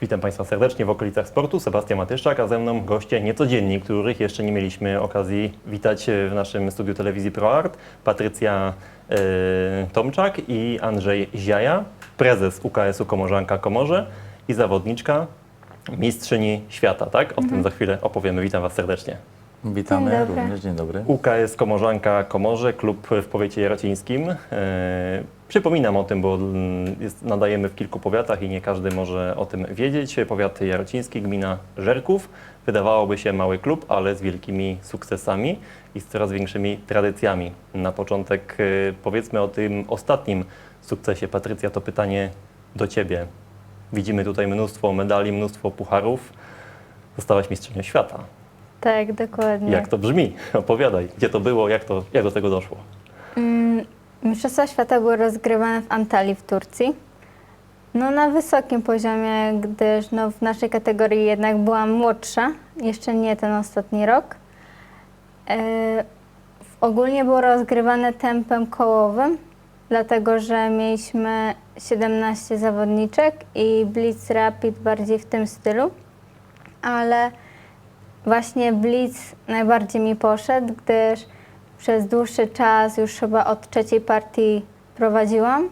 Witam Państwa serdecznie w okolicach sportu. Sebastian Matyszczak, a ze mną goście niecodzienni, których jeszcze nie mieliśmy okazji witać w naszym studiu telewizji ProArt. Patrycja e, Tomczak i Andrzej Ziaja, prezes UKS-u Komorzanka Komorze i zawodniczka mistrzyni świata, tak? O tym za chwilę opowiemy. Witam Was serdecznie. Witamy Dzień dobry. również, dzień dobry. UKS Komorzanka Komorze, klub w powiecie jarocińskim. E, przypominam o tym, bo mm, jest, nadajemy w kilku powiatach i nie każdy może o tym wiedzieć. Powiat jarociński, gmina Żerków. Wydawałoby się mały klub, ale z wielkimi sukcesami i z coraz większymi tradycjami. Na początek e, powiedzmy o tym ostatnim sukcesie. Patrycja, to pytanie do Ciebie. Widzimy tutaj mnóstwo medali, mnóstwo pucharów. Zostałaś mistrzynią świata. Tak, dokładnie. Jak to brzmi? Opowiadaj, gdzie to było, jak, to, jak do tego doszło? Mistrzostwa Świata były rozgrywane w Antalii w Turcji. No na wysokim poziomie, gdyż no, w naszej kategorii jednak byłam młodsza, jeszcze nie ten ostatni rok. W- ogólnie było rozgrywane tempem kołowym, dlatego że mieliśmy 17 zawodniczek i Blitz Rapid bardziej w tym stylu, ale Właśnie Blitz najbardziej mi poszedł, gdyż przez dłuższy czas, już chyba od trzeciej partii prowadziłam.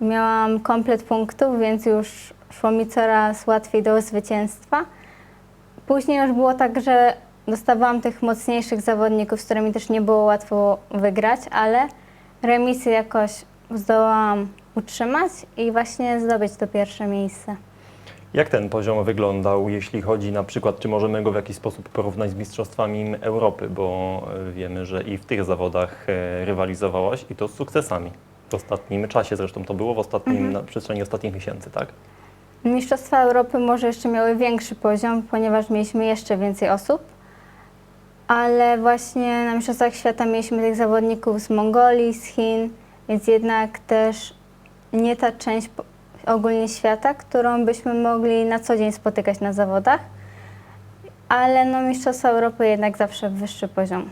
Miałam komplet punktów, więc już szło mi coraz łatwiej do zwycięstwa. Później już było tak, że dostawałam tych mocniejszych zawodników, z którymi też nie było łatwo wygrać, ale remisy jakoś zdołałam utrzymać i właśnie zdobyć to pierwsze miejsce. Jak ten poziom wyglądał, jeśli chodzi na przykład, czy możemy go w jakiś sposób porównać z Mistrzostwami Europy, bo e, wiemy, że i w tych zawodach e, rywalizowałaś i to z sukcesami. W ostatnim czasie zresztą to było, w ostatnim, na przestrzeni ostatnich miesięcy, tak? Mistrzostwa Europy może jeszcze miały większy poziom, ponieważ mieliśmy jeszcze więcej osób, ale właśnie na Mistrzostwach Świata mieliśmy tych zawodników z Mongolii, z Chin, więc jednak też nie ta część ogólnie świata, którą byśmy mogli na co dzień spotykać na zawodach, ale no Mistrzostwa Europy jednak zawsze wyższy poziom,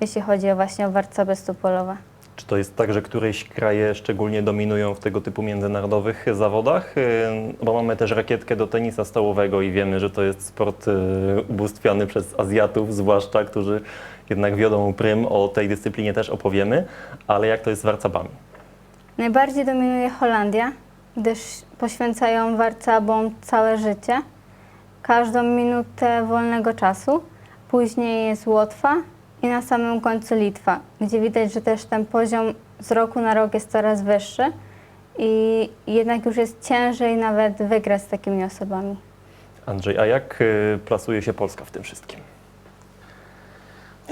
jeśli chodzi o właśnie o warcaby stupolowe. Czy to jest tak, że któreś kraje szczególnie dominują w tego typu międzynarodowych zawodach? Bo mamy też rakietkę do tenisa stołowego i wiemy, że to jest sport e, ubóstwiany przez Azjatów, zwłaszcza, którzy jednak wiodą prym. O tej dyscyplinie też opowiemy, ale jak to jest z warcabami? Najbardziej dominuje Holandia, gdyż poświęcają warcabom całe życie, każdą minutę wolnego czasu. Później jest Łotwa i na samym końcu Litwa, gdzie widać, że też ten poziom z roku na rok jest coraz wyższy i jednak już jest ciężej nawet wygrać z takimi osobami. Andrzej, a jak e, plasuje się Polska w tym wszystkim?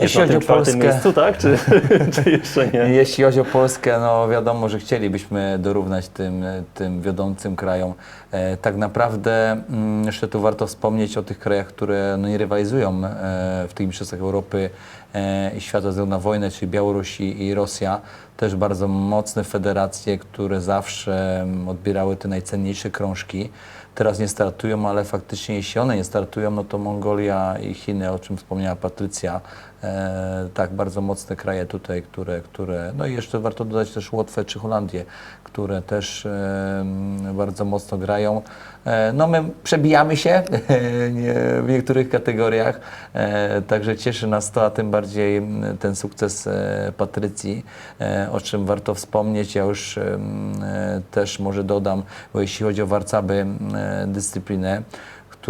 Jeśli chodzi o Polskę, miejscu, tak? Czy, czy jeszcze nie? jeśli chodzi o Polskę, no wiadomo, że chcielibyśmy dorównać tym, tym wiodącym krajom. E, tak naprawdę mm, jeszcze tu warto wspomnieć o tych krajach, które no, nie rywalizują e, w tych mistrzostwach Europy e, i świata ze względu na wojnę, czyli Białoruś i i Rosja. Też bardzo mocne federacje, które zawsze mm, odbierały te najcenniejsze krążki. Teraz nie startują, ale faktycznie jeśli one nie startują, no to Mongolia i Chiny, o czym wspomniała Patrycja, e, tak, bardzo mocne kraje tutaj, które, które, no i jeszcze warto dodać też Łotwę czy Holandię, które też e, bardzo mocno grają. E, no my przebijamy się w niektórych kategoriach, e, także cieszy nas to, a tym bardziej ten sukces e, Patrycji, e, o czym warto wspomnieć. Ja już e, też może dodam, bo jeśli chodzi o warcaby e, dyscyplinę,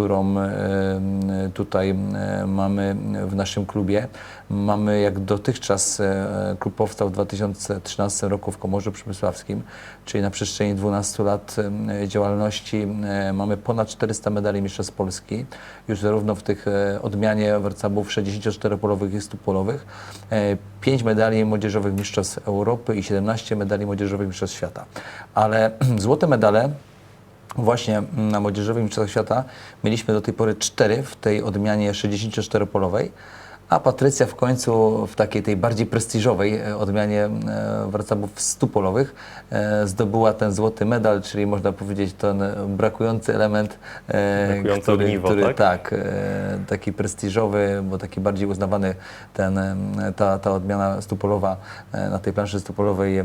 którą e, tutaj e, mamy w naszym klubie. Mamy jak dotychczas, e, klub powstał w 2013 roku w Komorzu Przemysławskim, czyli na przestrzeni 12 lat e, działalności e, mamy ponad 400 medali Mistrzostw Polski, już zarówno w tych e, odmianie warcabów 64-polowych i 100-polowych, 5 medali młodzieżowych Mistrzostw Europy i 17 medali młodzieżowych Mistrzostw Świata. Ale złote medale Właśnie na Młodzieżowym Mistrzostwach Świata mieliśmy do tej pory cztery w tej odmianie 64-polowej, a Patrycja w końcu w takiej tej bardziej prestiżowej e, odmianie e, warcabów stupolowych e, zdobyła ten złoty medal, czyli można powiedzieć ten brakujący element, Brakujące który, ogniwo, który tak? tak, taki prestiżowy, bo taki bardziej uznawany ten, ta, ta odmiana stupolowa na tej planszy stupolowej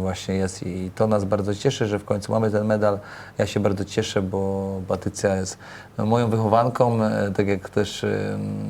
właśnie jest i to nas bardzo cieszy, że w końcu mamy ten medal. Ja się bardzo cieszę, bo Patrycja jest no, moją wychowanką, tak jak też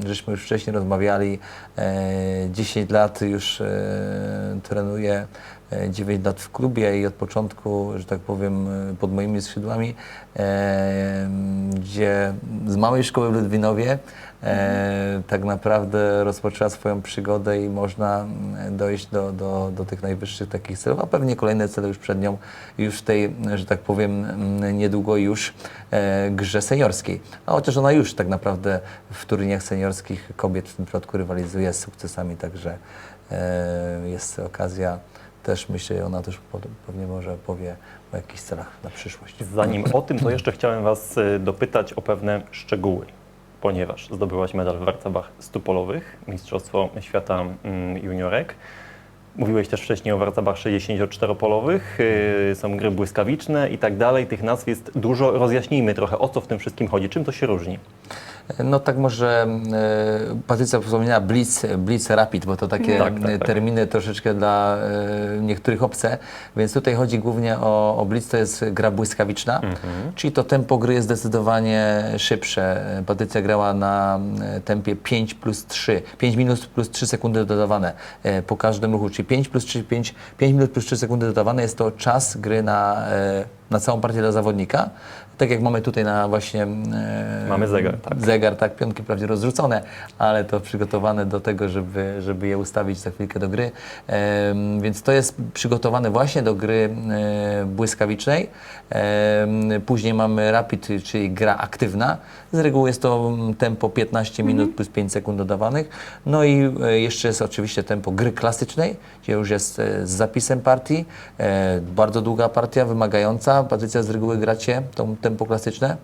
żeśmy już wcześniej rozmawiali, e, 10 lat już e, trenuję, e, 9 lat w klubie i od początku, że tak powiem, e, pod moimi skrzydłami, e, gdzie z małej szkoły w Ludwinowie e, tak naprawdę rozpoczęła swoją przygodę i można mm, dojść do, do, do tych najwyższych takich celów, a pewnie kolejne cele już przed nią, już w tej, że tak powiem, mm, niedługo już e, grze seniorskiej. A chociaż ona już tak naprawdę w turniejach seniorskich kobiet w tym przypadku rywalizuje z sukcesami, także e, jest okazja też myślę, ona też pewnie może powie o jakichś celach na przyszłość. Zanim o tym, to jeszcze chciałem Was y, dopytać o pewne szczegóły, ponieważ zdobyłaś medal w warcabach stupolowych, Mistrzostwo Świata mm, Juniorek. Mówiłeś też wcześniej o warcabach 64-polowych, y, są gry błyskawiczne i tak dalej. Tych nazw jest dużo. Rozjaśnijmy trochę, o co w tym wszystkim chodzi, czym to się różni. No tak może e, Patrycja wspomniała Blitz, Blitz Rapid, bo to takie Tak, tak, tak. terminy troszeczkę dla e, niektórych obce, więc tutaj chodzi głównie o, o Blitz, to jest gra błyskawiczna, Mhm. czyli to tempo gry jest zdecydowanie szybsze. Patrycja grała na e, tempie 5 plus 3, 5 minut plus 3 sekundy dodawane e, po każdym ruchu, czyli 5 plus 3, 5, 5 minut plus 3 sekundy dodawane jest to czas gry na, e, na całą partię dla zawodnika. Tak jak mamy tutaj na właśnie e, Mamy zegar, tak. zegar, tak, piątki wprawdzie rozrzucone, ale to przygotowane do tego, żeby, żeby je ustawić za chwilkę do gry. Em, więc to jest przygotowane właśnie do gry e, błyskawicznej. Em, później mamy rapid, czyli gra aktywna. Z reguły jest to mm, tempo 15 minut plus 5 sekund dodawanych. No i e, jeszcze jest oczywiście tempo gry klasycznej, gdzie już jest e, z zapisem partii. E, bardzo długa partia, wymagająca. Patrycja, z reguły gracie tą tempo klasyczne?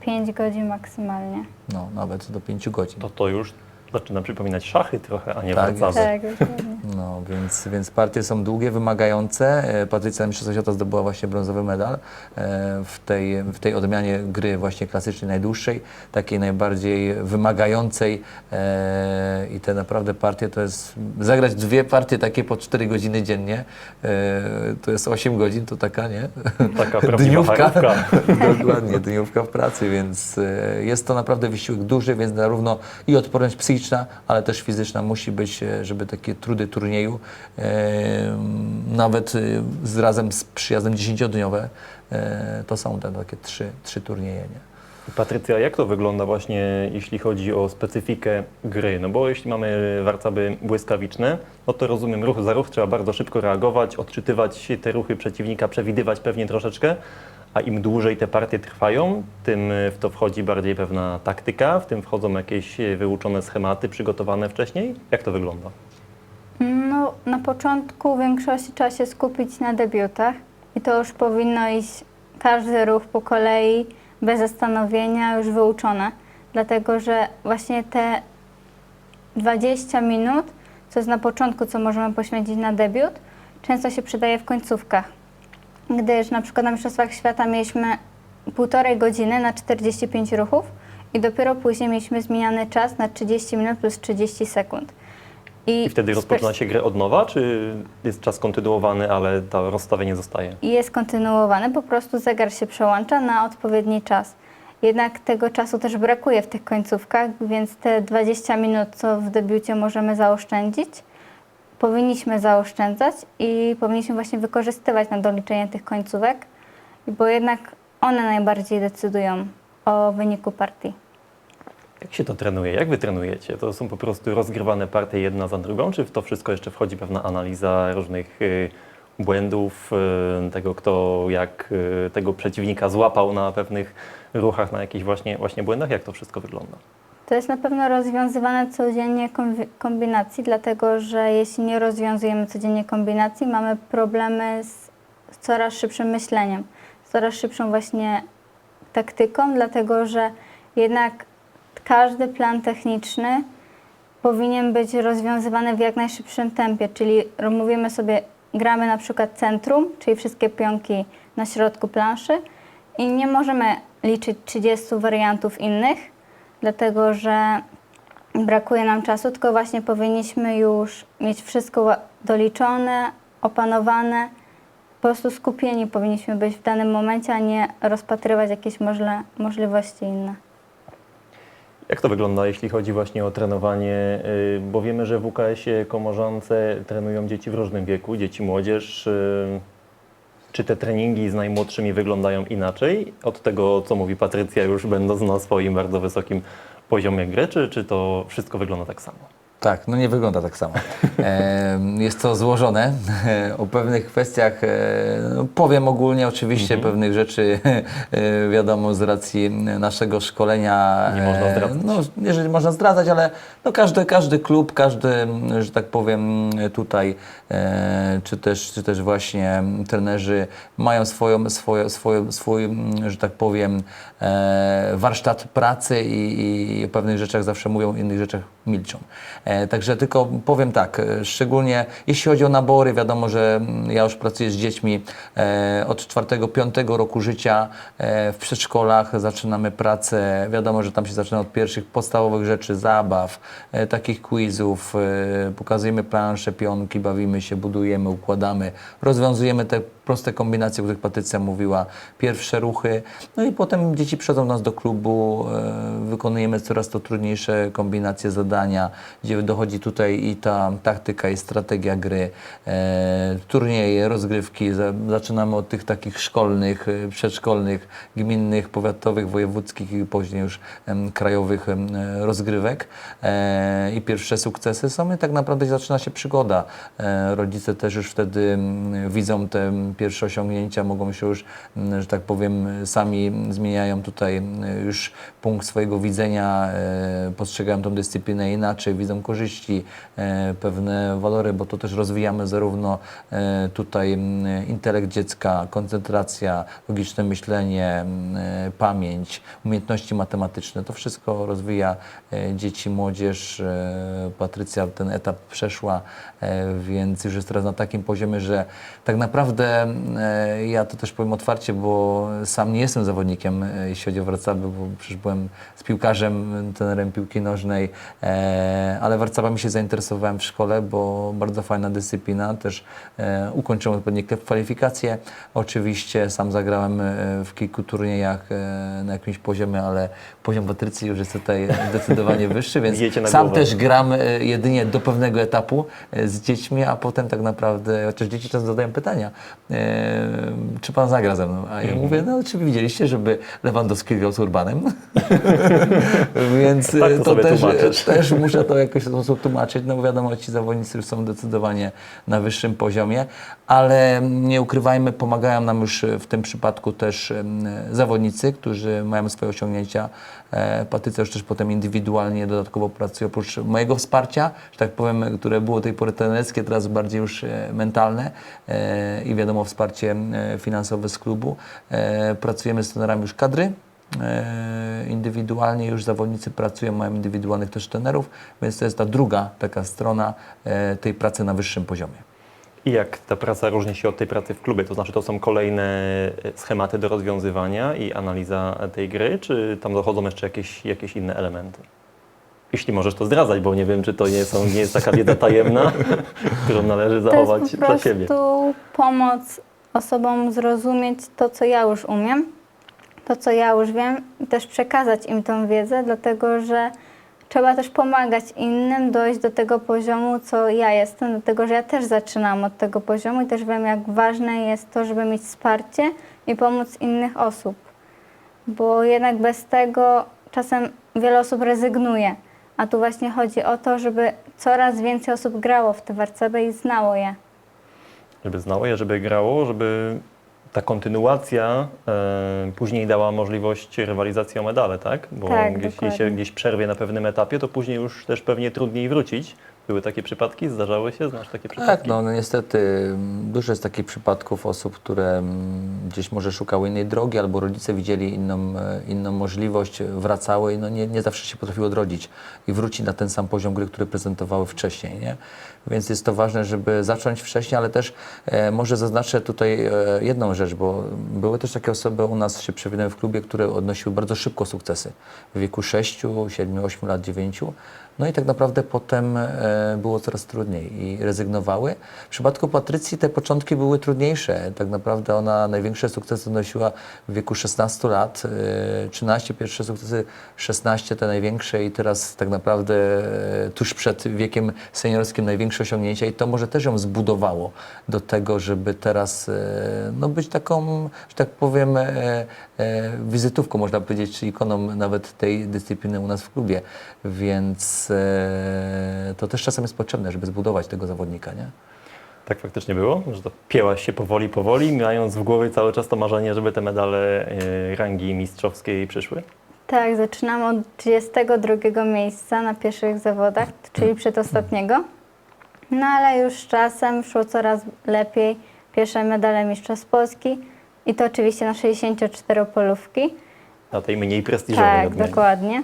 5 godzin maksymalnie. No, nawet do 5 godzin. To to już zaczyna przypominać szachy trochę, a nie Tak, warcaby. Tak, dokładnie. No, więc, więc partie są długie, wymagające. E, Patrycja na Mistrzostwa Świata zdobyła właśnie brązowy medal e, w tej, w tej odmianie gry właśnie klasycznej, najdłuższej, takiej najbardziej wymagającej e, i te naprawdę partie to jest, zagrać dwie partie takie po 4 godziny dziennie, e, to jest 8 godzin, to taka, nie? Taka prawdziwa Dniówka. Dokładnie, dniówka w pracy, więc e, jest to naprawdę wysiłek duży, więc zarówno i odporność psychiczna, ale też fizyczna musi być, e, żeby takie trudy turnieju, e, nawet e, z razem z przyjazdem dziesięciodniowe, to są te takie trzy, trzy turnieje. Nie? Patrycja, jak to wygląda właśnie, jeśli chodzi o specyfikę gry? No bo jeśli mamy warcaby błyskawiczne, no to rozumiem, ruch za ruch trzeba bardzo szybko reagować, odczytywać te ruchy przeciwnika, przewidywać pewnie troszeczkę, a im dłużej te partie trwają, tym w to wchodzi bardziej pewna taktyka, w tym wchodzą jakieś wyuczone schematy przygotowane wcześniej. Jak to wygląda? No, na początku w większości trzeba się skupić na debiutach i to już powinno iść każdy ruch po kolei, bez zastanowienia, już wyuczone. Dlatego, że właśnie te 20 minut, co jest na początku, co możemy poświęcić na debiut, często się przydaje w końcówkach. Gdyż na przykład na Mistrzostwach Świata mieliśmy półtorej godziny na 45 ruchów i dopiero później mieliśmy zmieniany czas na 30 minut plus 30 sekund. I wtedy z rozpoczyna się grę od nowa, czy jest czas kontynuowany, ale to rozstawienie zostaje? i jest kontynuowany, po prostu zegar się przełącza na odpowiedni czas. Jednak tego czasu też brakuje w tych końcówkach, więc te 20 minut, co w debiucie możemy zaoszczędzić, powinniśmy zaoszczędzać i powinniśmy właśnie wykorzystywać na doliczenie tych końcówek, bo jednak one najbardziej decydują o wyniku partii. Jak się to trenuje? Jak wy trenujecie? To są po prostu rozgrywane partie jedna za drugą, czy w to wszystko jeszcze wchodzi pewna analiza różnych y, błędów, y, tego kto jak y, tego przeciwnika złapał na pewnych ruchach, na jakichś właśnie, właśnie błędach? Jak to wszystko wygląda? To jest na pewno rozwiązywane codziennie kombi- kombinacji, dlatego że jeśli nie rozwiązujemy codziennie kombinacji, mamy problemy z, coraz szybszym myśleniem, z coraz szybszą właśnie taktyką, dlatego że jednak każdy plan techniczny powinien być rozwiązywany w jak najszybszym tempie, czyli mówimy sobie, gramy na przykład centrum, czyli wszystkie pionki na środku planszy i nie możemy liczyć 30 wariantów innych, dlatego że brakuje nam czasu, tylko właśnie powinniśmy już mieć wszystko doliczone, opanowane. Po prostu skupieni powinniśmy być w danym momencie, a nie rozpatrywać jakieś możle, możliwości inne. Jak to wygląda, jeśli chodzi właśnie o trenowanie? Y, Bo wiemy, że w UKS-ie Komorzance trenują dzieci w różnym wieku, dzieci młodzież. Czy te treningi z najmłodszymi wyglądają inaczej od tego, co mówi Patrycja, już będąc na swoim bardzo wysokim poziomie gry, czy, czy to wszystko wygląda tak samo? Tak, no nie wygląda tak samo. E, jest to złożone. O pewnych kwestiach e, no, powiem ogólnie, oczywiście pewnych rzeczy e, wiadomo z racji naszego szkolenia. Nie można e, zdradzać. No, jeżeli można zdradzać, ale no, każdy, każdy klub, każdy, że tak powiem, tutaj, e, czy, też, czy też właśnie trenerzy mają swoją, swoje, swoje, swój, że tak powiem, e, warsztat pracy i, i o pewnych rzeczach zawsze mówią, o innych rzeczach milczą. E, także tylko powiem tak, e, szczególnie jeśli chodzi o nabory, wiadomo, że mm, ja już pracuję z dziećmi e, od 4-5 roku życia e, w przedszkolach, zaczynamy pracę, wiadomo, że tam się zaczyna od pierwszych podstawowych rzeczy, zabaw, takich quizów, e, pokazujemy plansze, pionki, bawimy się, budujemy, układamy, rozwiązujemy te proste kombinacje, o których Patrycja mówiła, pierwsze ruchy, no i potem dzieci przychodzą nas do klubu, e, wykonujemy coraz to trudniejsze kombinacje, zadania, gdzie dochodzi tutaj i ta taktyka, i strategia gry, e, turnieje, rozgrywki, za, zaczynamy od tych takich szkolnych, e, przedszkolnych, gminnych, powiatowych, wojewódzkich i później już krajowych rozgrywek. I pierwsze sukcesy są i tak naprawdę zaczyna się przygoda. Rodzice też już wtedy mm, widzą te pierwsze osiągnięcia, mogą się już, mm, że tak powiem, sami zmieniają tutaj mm, już punkt swojego widzenia, e, postrzegają tą dyscyplinę inaczej, widzą korzyści, e, pewne walory, bo to też rozwijamy zarówno e, tutaj mm, intelekt dziecka, koncentracja, logiczne myślenie, pamięć, umiejętności matematyczne. To wszystko rozwija dzieci, młodzież. Patrycja ten etap przeszła, więc już jest teraz na takim poziomie, że tak naprawdę e, ja to też powiem otwarcie, bo sam nie jestem zawodnikiem, e, jeśli chodzi o Wrocław, bo przecież byłem z piłkarzem, trenerem piłki nożnej, e, ale Warcawami się zainteresowałem w szkole, bo bardzo fajna dyscyplina, też ukończyłem odpowiednie kwalifikacje. Oczywiście sam zagrałem w kilku turniejach na jakimś poziomie, ale poziom Patrycji już jest tutaj zdecydowanie wyższy, więc sam głowę. też gram jedynie do pewnego etapu z dziećmi, a potem tak naprawdę, chociaż dzieci często zadają pytania, czy pan zagra ze mną? A ja mówię, no czy widzieliście, żeby Lewandowski grał z Urbanem? Więc Tak to e, to też, też muszę to w jakiś sposób tłumaczyć, no wiadomo, ci zawodnicy już są zdecydowanie na wyższym poziomie, ale nie ukrywajmy, pomagają nam już w tym przypadku też zawodnicy, którzy mają swoje osiągnięcia. E, Patrycja już też potem indywidualnie dodatkowo pracuje, oprócz mojego wsparcia, że tak powiem, które było tej pory trenerskie, teraz bardziej już e, mentalne e, i wiadomo wsparcie finansowe z klubu. Pracujemy z trenerami już kadry, indywidualnie już zawodnicy pracują, mają indywidualnych też trenerów, więc to jest ta druga taka strona tej pracy na wyższym poziomie. I jak ta praca różni się od tej pracy w klubie? To znaczy, to są kolejne e, schematy do rozwiązywania i analiza tej gry, czy tam dochodzą jeszcze jakieś, jakieś inne elementy? Jeśli możesz to zdradzać, bo nie wiem, czy to nie, są, nie jest taka wiedza tajemna, którą należy To zachować jest po dla siebie. prostu pomoc osobom zrozumieć to, co ja już umiem, to, co ja już wiem i też przekazać im tą wiedzę, dlatego że trzeba też pomagać innym dojść do tego poziomu, co ja jestem, dlatego że ja też zaczynam od tego poziomu i też wiem, jak ważne jest to, żeby mieć wsparcie i pomóc innych osób. Bo jednak bez tego czasem wiele osób rezygnuje. A tu właśnie chodzi o to, żeby coraz więcej osób grało w te warcaby i znało je. Żeby znało je, żeby grało, żeby ta kontynuacja e, później dała możliwość rywalizacji o medale, tak? Bo Tak, jeśli dokładnie. się gdzieś przerwie na pewnym etapie, to później już też pewnie trudniej wrócić Były takie przypadki? Zdarzały się? Znasz takie przypadki? Tak, no, no niestety mm, dużo jest takich przypadków osób, które mm, gdzieś może szukały innej drogi, albo rodzice widzieli inną, e, inną możliwość, wracały i no nie, nie zawsze się potrafiły odrodzić i wrócić na ten sam poziom gry, który prezentowały wcześniej. Nie? Więc jest to ważne, żeby zacząć wcześniej, ale też e, może zaznaczę tutaj e, jedną rzecz, bo były też takie osoby u nas się przewinęły w klubie, które odnosiły bardzo szybko sukcesy w wieku 6, 7, 8 lat, 9. No i tak naprawdę potem e, było coraz trudniej i rezygnowały. W przypadku Patrycji te początki były trudniejsze. Tak naprawdę ona największe sukcesy odnosiła w wieku 16 lat, e, 13 pierwsze sukcesy, 16 te największe i teraz tak naprawdę e, tuż przed wiekiem seniorskim największe osiągnięcia i to może też ją zbudowało do tego, żeby teraz e, no, być taką, że tak powiem, e, e, wizytówką, można powiedzieć, czy ikoną nawet tej dyscypliny u nas w klubie. Więc e, to też czasem jest potrzebne, żeby zbudować tego zawodnika, nie? Tak faktycznie było, że to piełaś się powoli, powoli, mając w głowie cały czas to marzenie, żeby te medale e, rangi mistrzowskiej przyszły? Tak, zaczynam od 32 miejsca na pierwszych zawodach, czyli przedostatniego. No ale już z czasem szło coraz lepiej. Pierwsze medale Mistrzostw Polski i to oczywiście na 64 polówki. Na tej mniej prestiżowej Tak, odmianie. dokładnie.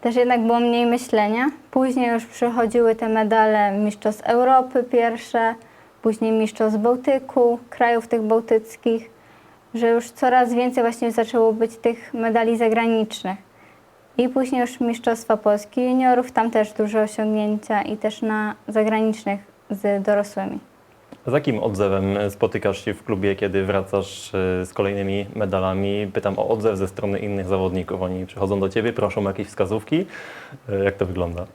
Też jednak było mniej myślenia. Później już przychodziły te medale Mistrzostw Europy pierwsze, później Mistrzostw Bałtyku, krajów tych bałtyckich, że już coraz więcej właśnie zaczęło być tych medali zagranicznych. I później już Mistrzostwa Polski juniorów, tam też duże osiągnięcia i też na zagranicznych z dorosłymi. Z jakim odzewem spotykasz się w klubie, kiedy wracasz e, z kolejnymi medalami? Pytam o odzew ze strony innych zawodników. Oni przychodzą do Ciebie, proszą o jakieś wskazówki. E, Jak to wygląda?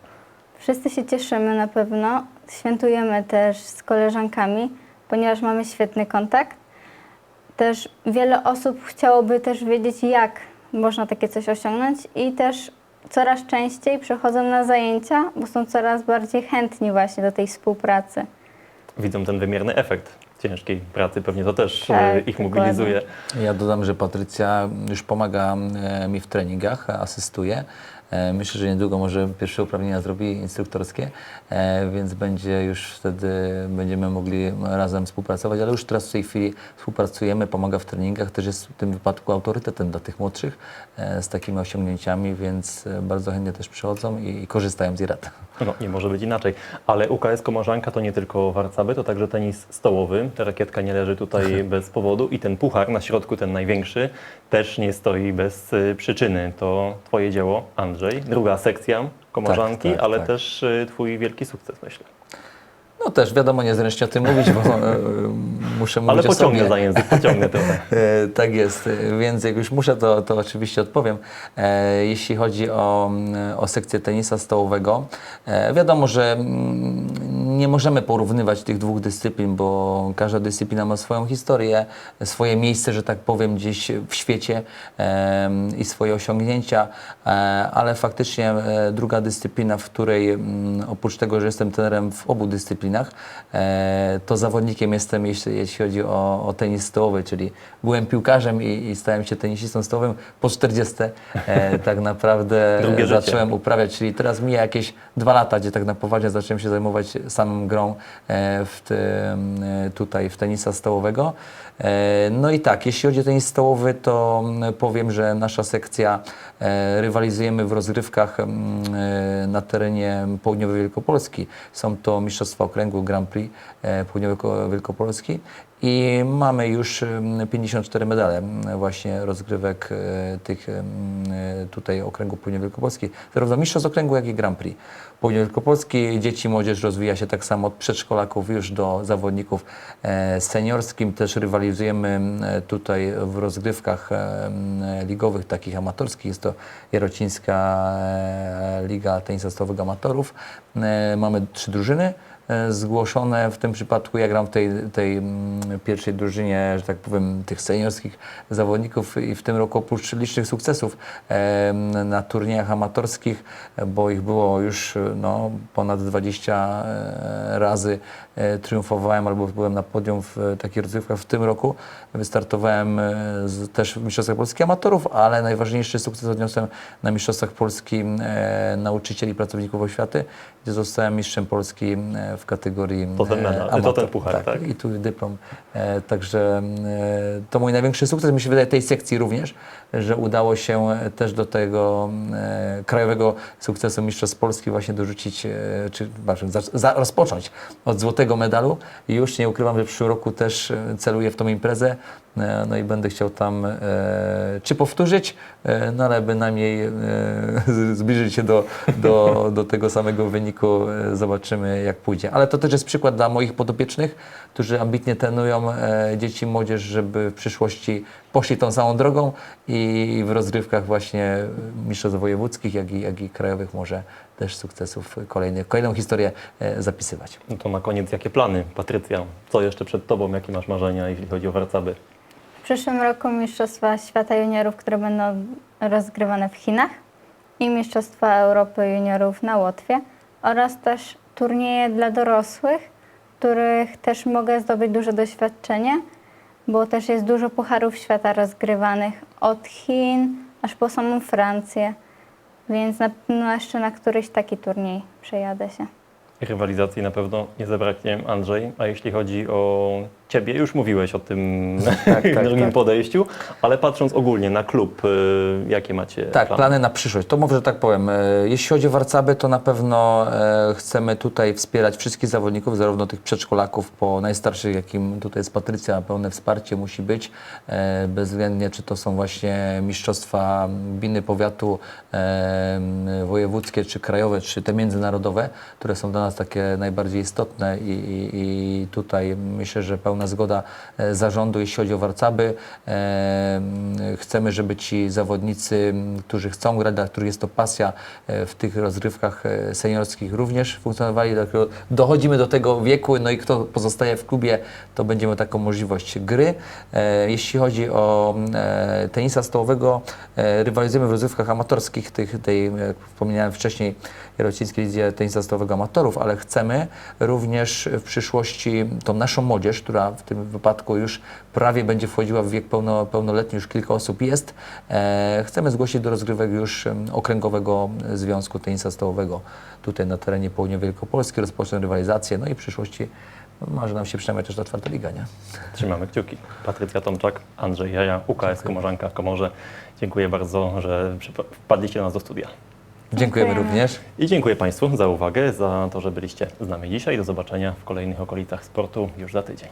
Wszyscy się cieszymy na pewno. Świętujemy też z koleżankami, ponieważ mamy świetny kontakt. Też wiele osób chciałoby też wiedzieć, jak można takie coś osiągnąć i też coraz częściej przychodzą na zajęcia, bo są coraz bardziej chętni właśnie do tej współpracy. Widzą ten wymierny efekt ciężkiej pracy, pewnie to też Tak, e, ich dokładnie. mobilizuje. Ja dodam, że Patrycja już pomaga e, mi w treningach, asystuje. E, Myślę, że niedługo może pierwsze uprawnienia zrobi instruktorskie, e, więc będzie już wtedy będziemy mogli razem współpracować, ale już teraz w tej chwili współpracujemy, pomaga w treningach, też jest w tym wypadku autorytetem dla tych młodszych e, z takimi osiągnięciami, więc bardzo chętnie też przychodzą i, korzystają z jej rad. No, nie może być inaczej. Ale UKS Komarzanka to nie tylko warcaby, to także tenis stołowy. Ta rakietka nie leży tutaj bez powodu i ten puchar na środku, ten największy, też nie stoi bez przyczyny. To Twoje dzieło, Andrzej. Druga sekcja Komarzanki, Tak, tak, ale tak. też y, Twój wielki sukces, myślę. No też wiadomo, niezręcznie o tym mówić, bo e, muszę mówić Ale pociągnę za język, pociągnę trochę. E, Tak jest, więc jak już muszę, to, to oczywiście odpowiem. E, Jeśli chodzi o, mm, o sekcję tenisa stołowego, wiadomo, że mm, nie możemy porównywać tych dwóch dyscyplin, bo każda dyscyplina ma swoją historię, swoje miejsce, że tak powiem, gdzieś w świecie i swoje osiągnięcia, e, ale faktycznie e, druga dyscyplina, w której mm, oprócz tego, że jestem trenerem w obu dyscyplinach, e, to zawodnikiem jestem, jeśli, jeśli chodzi o, o tenis stołowy, czyli byłem piłkarzem i, i stałem się tenisistą stołowym po 40. E, tak naprawdę zacząłem uprawiać, czyli teraz mija jakieś dwa lata, gdzie tak na poważnie zacząłem się zajmować samą grą e, w e, tutaj w tenisa stołowego. E, No i tak, jeśli chodzi o tenis stołowy, to powiem, że nasza sekcja rywalizujemy w rozgrywkach na terenie południowej Wielkopolski. Są to Mistrzostwa Okręgu Grand Prix Południowej Ko- Wielkopolski i mamy już mm, 54 medale mm, właśnie rozgrywek e, tych mm, e, tutaj Okręgu Południowej Wielkopolski, zarówno Mistrzostw Okręgu, jak i Grand Prix. Południowej Wielkopolski dzieci młodzież rozwija się tak samo od przedszkolaków już do zawodników e, seniorskim. Też rywalizujemy tutaj w rozgrywkach ligowych, takich amatorskich. Jest to Jarocińska Liga Tenisa Amatorów. Mamy trzy drużyny. E, zgłoszone. W tym przypadku ja gram w tej, tej mm, pierwszej drużynie, że tak powiem, tych seniorskich zawodników i w tym roku oprócz licznych sukcesów e, na turniejach amatorskich, bo ich było już e, no, ponad 20 e, razy triumfowałem albo byłem na podium w takich rozgrywkach. W tym roku wystartowałem z, też w Mistrzostwach Polskich Amatorów, ale najważniejszy sukces odniosłem na Mistrzostwach Polski nauczycieli i pracowników oświaty, gdzie zostałem mistrzem Polski e, w kategorii To ten medal, to ten puchar, tak? I tu dyplom. E, także e, to mój największy sukces, mi się wydaje, tej sekcji również, że udało się e, też do tego e, krajowego sukcesu Mistrzostw Polski właśnie dorzucić, e, czy przepraszam, za, za, rozpocząć od złotego medalu. I już nie ukrywam, że w przyszłym roku też e, celuję w tą imprezę, e, no i będę chciał tam e, czy powtórzyć, e, no ale bynajmniej e, zbliżyć się do, do, do tego samego wyniku, e, zobaczymy jak pójdzie. Ale to też jest przykład dla moich podopiecznych, którzy ambitnie trenują e, dzieci i młodzież, żeby w przyszłości poszli tą samą drogą i w rozgrywkach właśnie mistrzostw wojewódzkich, jak i, jak i krajowych może też sukcesów kolejnych, kolejną historię e, zapisywać. No to na koniec, jakie plany, Patrycja? Co jeszcze przed Tobą? Jakie masz marzenia, jeśli chodzi o warcaby? Przyszłym roku Mistrzostwa Świata Juniorów, które będą rozgrywane w Chinach i Mistrzostwa Europy Juniorów na Łotwie oraz też turnieje dla dorosłych, których też mogę zdobyć duże doświadczenie, bo też jest dużo pucharów świata rozgrywanych od Chin aż po samą Francję, więc na pewno jeszcze na któryś taki turniej przejadę się. Rywalizacji na pewno nie zabraknie, Andrzej. A jeśli chodzi o Ciebie, już mówiłeś o tym tak, drugim tak. podejściu, ale patrząc ogólnie na klub, y, jakie macie Tak, plany? plany na przyszłość. To może tak powiem. e, Jeśli chodzi o warcaby, to na pewno e, chcemy tutaj wspierać wszystkich zawodników, zarówno tych przedszkolaków po najstarszych, jakim tutaj jest Patrycja, pełne wsparcie musi być, bezwzględnie czy to są właśnie mistrzostwa gminy, powiatu, wojewódzkie, czy krajowe, czy te międzynarodowe, które są dla nas takie najbardziej istotne i, i, i tutaj myślę, że pełna zgoda e, zarządu, jeśli chodzi o warcaby. E, Chcemy, żeby ci zawodnicy, którzy chcą grać, dla których jest to pasja e, w tych rozgrywkach e, seniorskich również funkcjonowali. Dochodzimy do tego wieku, no i kto pozostaje w klubie, to będziemy taką możliwość gry. Jeśli chodzi o tenisa stołowego, rywalizujemy w rozgrywkach amatorskich, tych, tej, jak wcześniej, Jarocińskiej Lidze Tenisa Stołowego Amatorów, ale chcemy również w przyszłości tą naszą młodzież, która w tym wypadku już prawie będzie wchodziła w wiek pełno, pełnoletni, już kilka osób jest, e, chcemy zgłosić do rozgrywek już Okręgowego Związku Tenisa Stołowego tutaj na terenie Południowej Wielkopolski, rozpocząć rywalizację, no i w przyszłości może nam się przynajmniej też ta czwarta liga, nie? Trzymamy kciuki. Patrycja Tomczak, Andrzej Jaja, UKS Komorzanka w Komorze. Dziękuję bardzo, że wpadliście do nas do studia. Dziękujemy również. I dziękuję Państwu za uwagę, za to, że byliście z nami dzisiaj. Do zobaczenia w kolejnych okolicach sportu już za tydzień.